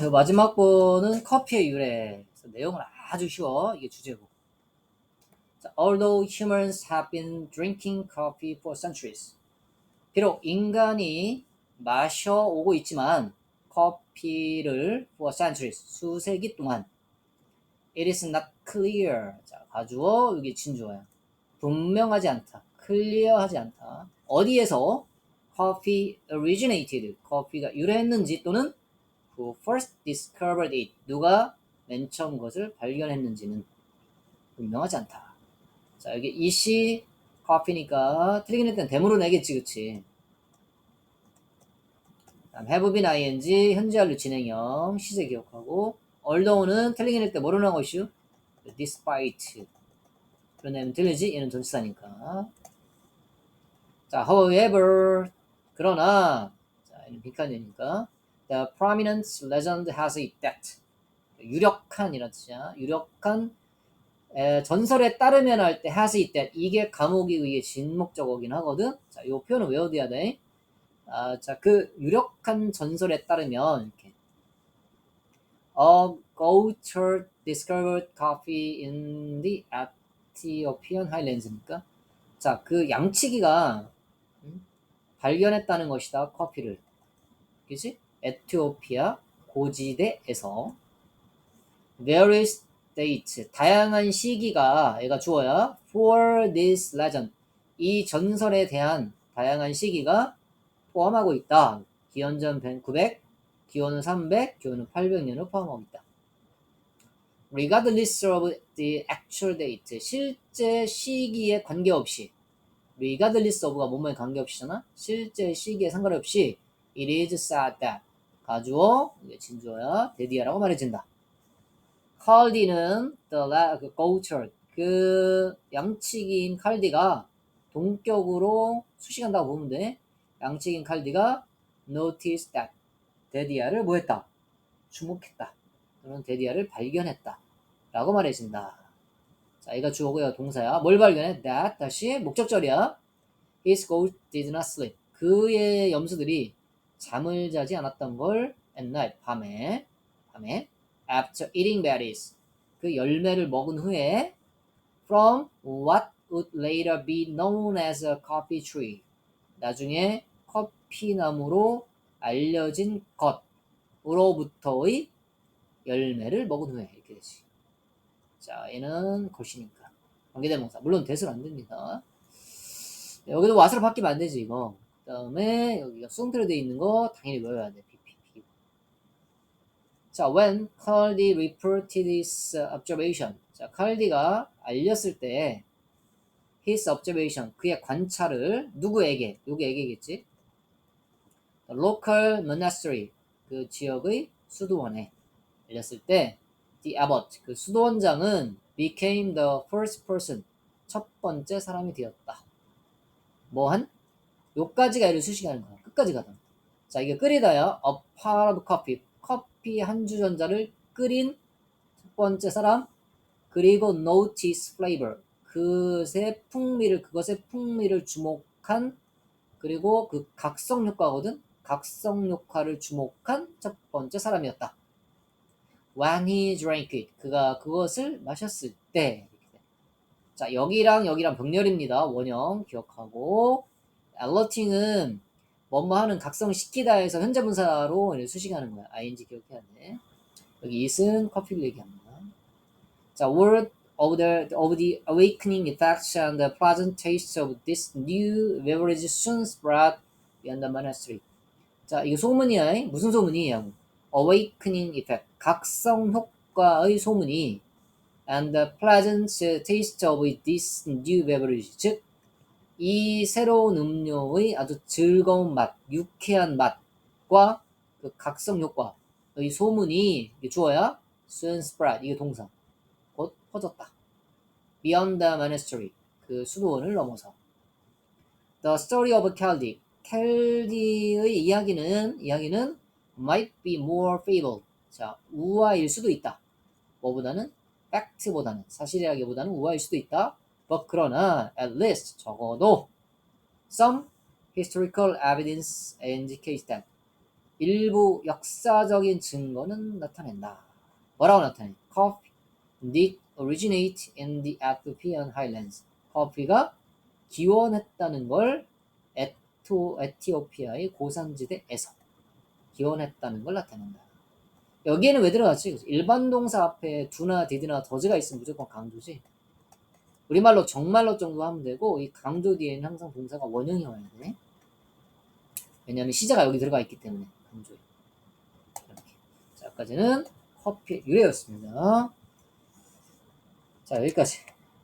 그 마지막 번은 커피의 유래. 내용은 아주 쉬워. 이게 주제고. 자, Although humans have been drinking coffee for centuries. 비록 인간이 마셔오고 있지만 커피를 for centuries 수세기 동안 it is not clear. 자, 가주어 여기 진주어야. 분명하지 않다. 클리어하지 않다. 어디에서 coffee originated 커피가 유래했는지 또는 who first discovered it 누가 맨 처음 것을 발견했는지는 분명하지 않다. 자 여기 이시 커피니까 틀리긴 했던 대문으로 내겠지 그치? 다음 have been ing 현재 완료 진행형 시제 기억하고 although는 틀리긴 했때 뭐로 나온 것이요? despite 그러면 들리지? 얘는 전치사니까 자 however 그러나 자 얘는 빈칸이니까 The prominent legend has it that 유력한 이런 뜻이야. 유력한 에, 전설에 따르면 할 때 has it that 이게 감옥에 의해 진목적어긴 하거든. 자, 이 표현은 외워둬야 돼. 아, 자, 그 유력한 전설에 따르면 이렇게 A goatherd discovered coffee in the Ethiopian highlands니까 자, 그 양치기가 음? 발견했다는 것이다. 커피를. 그지? 에티오피아 고지대에서 various dates 다양한 시기가 얘가 주어야 for this legend 이 전설에 대한 다양한 시기가 포함하고 있다. 기원전 900, 기원은 300, 기원은 800년을 포함하고 있다. regardless of the actual date 실제 시기에 관계없이 regardless of가 뭐뭐에 관계없이잖아. 실제 시기에 상관없이 it is said that 가주어, 진주어야, 데디아라고 말해진다. 칼디는 the la, 그 goatherd, 그 양치기인 칼디가 동격으로 수식한다고 보면 돼. 양치기인 칼디가 noticed that 데디아를 뭐했다? 주목했다. 또는 데디아를 발견했다. 라고 말해진다. 자, 이가 주어고요, 동사야. 뭘 발견해? that 다시 목적절이야. His goat did not sleep. 그의 염소들이 잠을 자지 않았던 걸 at night 밤에 밤에 after eating berries 그 열매를 먹은 후에 from what would later be known as a coffee tree 나중에 커피나무로 알려진 것으로부터의 열매를 먹은 후에 이렇게 되지. 자, 얘는 것이니까 관계대명사. 물론 대수는 안 됩니다. 여기도 와서로 바뀌면 안 되지 이거. 그 다음에 여기가 수동태로 되어 있는 거 당연히 외워야 돼. PPP. 자, when Cardi reported his observation. 자, 칼디가 알렸을 때 his observation, 그의 관찰을 누구에게? 누구에게겠지? local monastery, 그 지역의 수도원에 알렸을 때 the abbot, 그 수도원장은 became the first person, 첫 번째 사람이 되었다. 뭐한? 요까지가 얘를 수식하는 거야. 끝까지 가다. 자, 이게 끓이다야. A pot of coffee. 커피 한 주전자를 끓인 첫 번째 사람. 그리고 notice flavor. 그것의 풍미를, 그것의 풍미를 주목한 그리고 그 각성 효과거든. 각성 효과를 주목한 첫 번째 사람이었다. When he drank it. 그가 그것을 마셨을 때. 자, 여기랑 여기랑 병렬입니다. 원형 기억하고. 알러팅은 뭐뭐 하는 각성시키다에서 현재 분사로 수식하는 거야. ing 기억해야 돼. 여기 it은 커피를 얘기합니다. 자, word of the, of the awakening effects and the pleasant taste of this new beverage soon spread beyond the monastery. 자, 이거 소문이야. 무슨 소문이냐고. awakening effect. 각성 효과의 소문이 and the pleasant taste of this new beverage. 즉, 이 새로운 음료의 아주 즐거운 맛, 유쾌한 맛과 그 각성 효과의 소문이 주어야 soon spread 이게 동사 곧 퍼졌다. Beyond the monastery 그 수도원을 넘어서 The story of Caldi 켈디의 이야기는 이야기는 might be more fable 자 우화일 수도 있다. 뭐보다는 팩트보다는 사실이라기보다는 우화일 수도 있다. But 그러나 at least 적어도 some historical evidence indicates that 일부 역사적인 증거는 나타낸다. 뭐라고 나타내? Coffee did originate in the Ethiopian highlands. 커피가 기원했다는 걸 에토, 에티오피아의 고산지대에서 기원했다는 걸 나타낸다. 여기에는 왜 들어갔지? 일반 동사 앞에 do나 did나 does가 있으면 무조건 강조지. 우리말로 정말로 정도 하면 되고 이 강조 뒤에는 항상 동사가 원형이 와야 돼. 왜냐하면 시제가 여기 들어가 있기 때문에 강조에. 이렇게. 자, 여기까지는 커피 유래였습니다. 자, 여기까지.